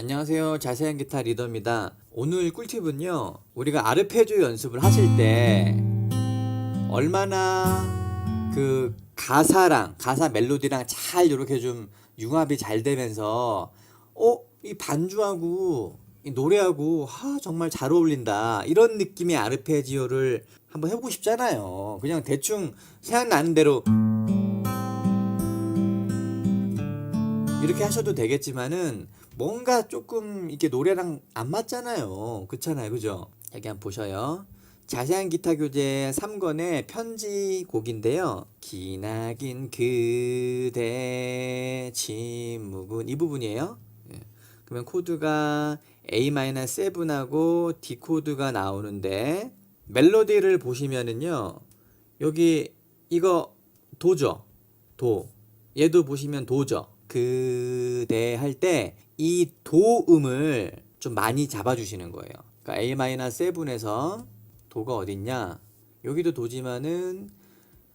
안녕하세요. 자세한 기타 리더입니다. 오늘 꿀팁은요. 우리가 아르페지오 연습을 하실 때 얼마나 그 가사랑 가사 멜로디랑 잘 이렇게 좀 융합이 잘 되면서 어, 이 반주하고 이 노래하고 하 정말 잘 어울린다. 이런 느낌의 아르페지오를 한번 해 보고 싶잖아요. 그냥 대충 생각나는 대로 이렇게 하셔도 되겠지만은 뭔가 조금 이게 노래랑 안 맞잖아요. 그렇잖아요. 그죠? 여기 한번 보셔요. 자세한 기타 교재 3권의 편지 곡인데요. 기나긴 그대 침묵은 이 부분이에요. 예. 그러면 코드가 A-7하고 D 코드가 나오는데 멜로디를 보시면은요. 여기 이거 도죠. 도. 얘도 보시면 도죠. 그대 할 때 이 도음을 좀 많이 잡아주시는 거예요. 그러니까 A-7에서 도가 어딨냐? 여기도 도지만은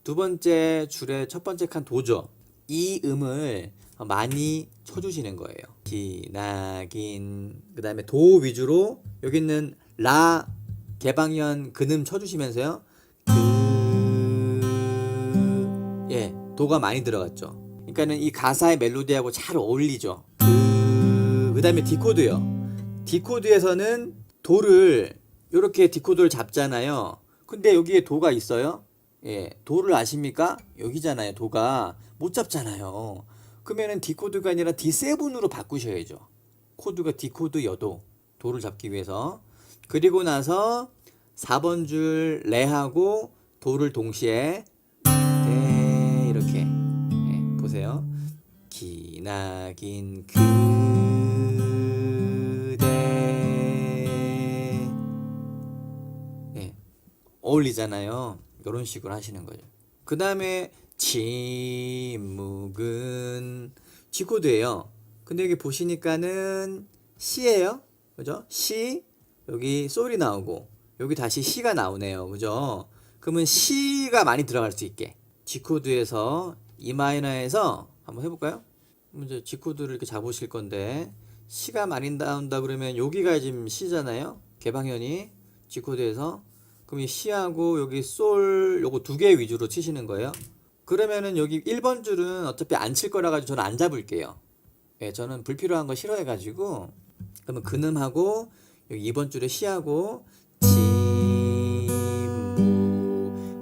두 번째 줄의 첫 번째 칸 도죠. 이 음을 많이 쳐주시는 거예요. 기나긴 그 다음에 도 위주로 여기 있는 라 개방현 근음 쳐주시면서요. 그... 예, 도가 많이 들어갔죠. 그러니까는 이 가사의 멜로디하고 잘 어울리죠. 그, 그 다음에 디코드요. 디코드에서는 도를 이렇게 디코드를 잡잖아요. 근데 여기에 도가 있어요. 예, 도를 아십니까? 여기잖아요. 도가 못 잡잖아요. 그러면은 디코드가 아니라 D7으로 바꾸셔야죠. 코드가 디코드 여도 도를 잡기 위해서. 그리고 나서 4번 줄 레하고 도를 동시에 네, 이렇게 예, 보세요. 기나긴 그대 예, 어울리잖아요. 이런 식으로 하시는 거죠. 그 다음에 침묵은 G 코드예요. 근데 여기 보시니까는 C예요. 그죠? C 여기 솔이 나오고 여기 다시 C가 나오네요. 그죠? 그러면 C가 많이 들어갈 수 있게 G 코드에서 E 마이너에서 한번 해볼까요? 이제 코드를 이렇게 잡으실 건데 C가 많이 나온다 그러면 여기가 지금 C잖아요. 개방현이 G 코드에서 그럼 이 C하고 여기 솔 요거 두 개 위주로 치시는 거예요. 그러면은 여기 1번 줄은 어차피 안 칠 거라 가지고 저는 안 잡을게요. 예, 저는 불필요한 거 싫어해 가지고 그러면 근음하고 여기 2번 줄에 C하고 침묵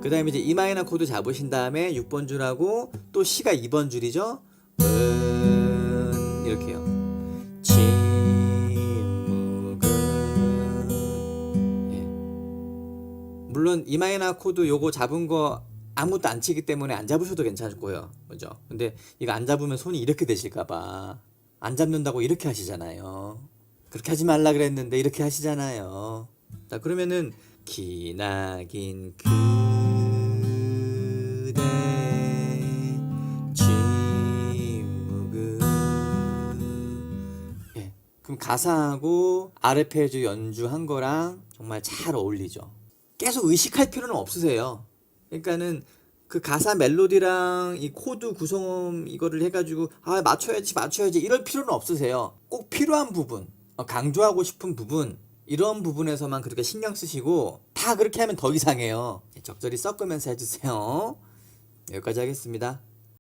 그다음에 이제 E 마이너 코드 잡으신 다음에 6번 줄하고 또 C가 2번 줄이죠. 은 이렇게요. 침묵은 예. 물론 E 마이너 코드 요거 잡은 거 아무것도 안 치기 때문에 안 잡으셔도 괜찮고요. 그죠? 근데 이거 안 잡으면 손이 이렇게 되실까봐 안 잡는다고 이렇게 하시잖아요. 그렇게 하지 말라 그랬는데 이렇게 하시잖아요. 자, 그러면은 기나긴 그 그럼 가사하고 아르페지오 연주한 거랑 정말 잘 어울리죠. 계속 의식할 필요는 없으세요. 그러니까는 그 가사 멜로디랑 이 코드 구성음 이거를 해가지고 아 맞춰야지 맞춰야지 이럴 필요는 없으세요. 꼭 필요한 부분, 어, 강조하고 싶은 부분 이런 부분에서만 그렇게 신경 쓰시고 다 그렇게 하면 더 이상해요. 적절히 섞으면서 해주세요. 여기까지 하겠습니다.